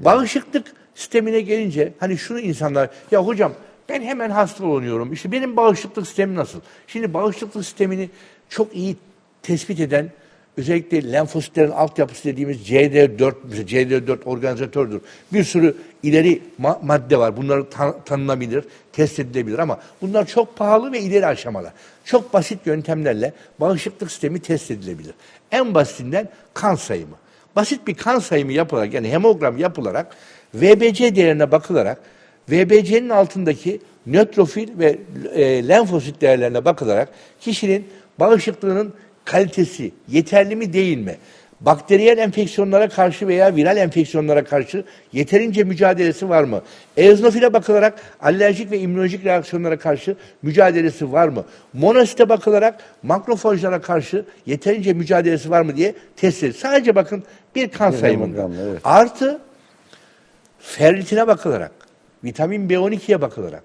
Bağışıklık sistemine gelince hani şunu insanlar ya hocam ben hemen hasta oluyorum. İşte benim bağışıklık sistemim nasıl? Şimdi bağışıklık sistemini çok iyi tespit eden özellikle lenfositlerin altyapısı dediğimiz CD4 mesela CD4 organizatördür. Bir sürü ileri ma- madde var. Bunları tan- tanınabilir, test edilebilir ama bunlar çok pahalı ve ileri aşamalar. Çok basit yöntemlerle bağışıklık sistemi test edilebilir. En basitinden kan sayımı. Basit bir kan sayımı yapılarak yani hemogram yapılarak VBC değerine bakılarak VBC'nin altındaki nötrofil ve e, lenfosit değerlerine bakılarak kişinin bağışıklığının kalitesi yeterli mi değil mi? Bakteriyel enfeksiyonlara karşı veya viral enfeksiyonlara karşı yeterince mücadelesi var mı? Eozinofile bakılarak alerjik ve immünolojik reaksiyonlara karşı mücadelesi var mı? Monosite bakılarak makrofajlara karşı yeterince mücadelesi var mı diye test edilir. Sadece bakın bir kan Bir sayımında. evet. Artı ferritine bakılarak, vitamin B12'ye bakılarak,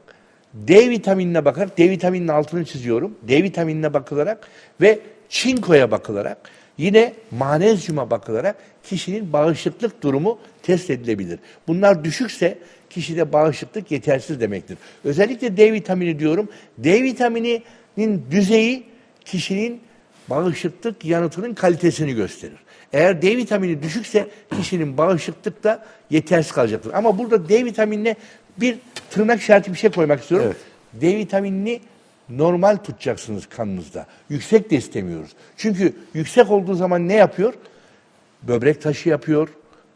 D vitaminine bakarak, D vitamininin altını çiziyorum. D vitaminine bakılarak ve çinkoya bakılarak, yine manezyuma bakılarak kişinin bağışıklık durumu test edilebilir. Bunlar düşükse kişide bağışıklık yetersiz demektir. Özellikle D vitamini diyorum. D vitamininin düzeyi kişinin bağışıklık yanıtının kalitesini gösterir. Eğer D vitamini düşükse kişinin bağışıklık da yetersiz kalacaktır. Ama burada D vitaminine bir tırnak işareti bir şey koymak istiyorum. Evet. D vitaminini normal tutacaksınız kanınızda. Yüksek de istemiyoruz. Çünkü yüksek olduğu zaman ne yapıyor? Böbrek taşı yapıyor.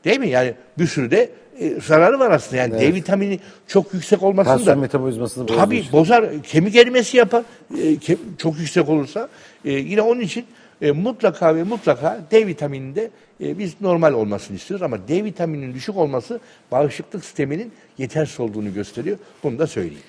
Değil mi? Yani bir sürü de e, zararı var aslında. Yani D Evet. vitamini çok yüksek olmasın da metabolizmasını bozduğu Tabii için. bozar. Kemik erimesi yapar. E, ke- çok yüksek olursa. E, yine onun için e, mutlaka ve mutlaka D vitamininde e, biz normal olmasını istiyoruz ama D vitamininin düşük olması bağışıklık sisteminin yetersiz olduğunu gösteriyor. Bunu da söyleyeyim.